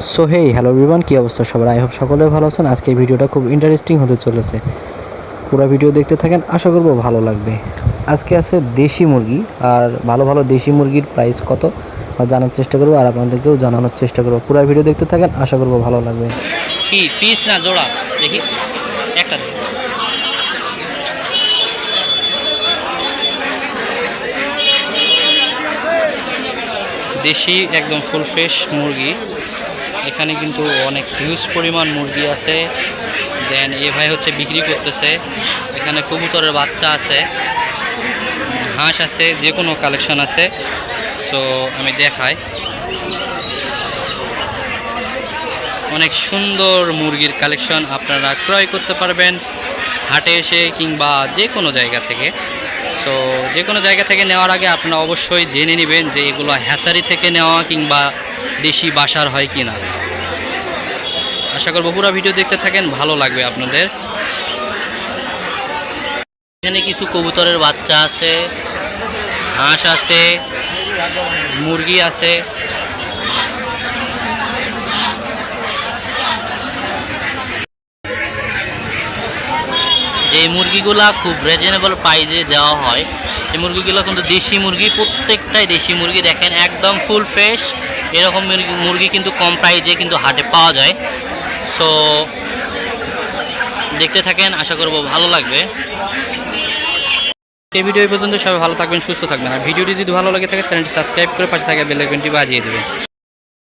So hey hello বিমান কী অবস্থা সবার? আই হোপ সকলে ভালো আছেন। আজকে ভিডিওটা খুব ইন্টারেস্টিং হতে চলেছে। পুরো ভিডিও দেখতে থাকেন, আশা করব ভালো লাগবে। আজকে আছে দেশি মুরগি, আর ভালো ভালো দেশি মুরগির প্রাইস কত? জানার চেষ্টা করব, আর আপনাদেরকেও জানানোর চেষ্টা করব। পুরো ভিডিও দেখতে থাকেন, আশা করব ভালো লাগবে। কি পিস না জোড়া? দেখি। একটা দেশি, একদম ফুল ফ্রেশ মুরগি। এখানে কিন্তু অনেক হিউজ পরিমাণ মুরগি আছে। দেন এ ভাই হচ্ছে বিক্রি করতেছে। এখানে কবুতরের বাচ্চা আছে। হাঁস আছে যে কোনো কালেকশন আছে। সো আমি দেখাই। অনেক সুন্দর মুরগির কালেকশন আপনারা ক্রয় করতে পারবেন। হাটে এসে কিংবা যে কোনো জায়গা থেকে। সো যে কোনো জায়গা থেকে নেওয়ার আগে আপনারা অবশ্যই জেনে নেবেন যে এগুলো হ্যাসারি থেকে নেওয়া কিংবা দেশি বাসার হয় কি না আশা করব পুরো ভিডিও দেখতে থাকেন, ভালো লাগবে আপনাদের। এখানে কিছু কবুতরের বাচ্চা আছে, হাঁস আছে, মুরগি আছে। যে মুরগিগুলা খুব রিজনেবল প্রাইজে দেওয়া হয় এই মুরগিগুলো কিন্তু দেশি মুরগি, প্রত্যেকটাই দেশি মুরগি দেখেন একদম ফুল ফ্রেশ এরকম মুরগি কিন্তু কম প্রাইজে কিন্তু হাটে পাওয়া যায়। সো দেখতে থাকেন, আশা করব ভালো লাগবে। এই ভিডিও পর্যন্ত, সবাই ভালো থাকবেন, সুস্থ থাকবেন। আর ভিডিওটি যদি ভালো লাগে থাকে, চ্যানেলটি সাবস্ক্রাইব করে পাশে থাকা বেল আইকনটি বাজিয়ে দেবেন।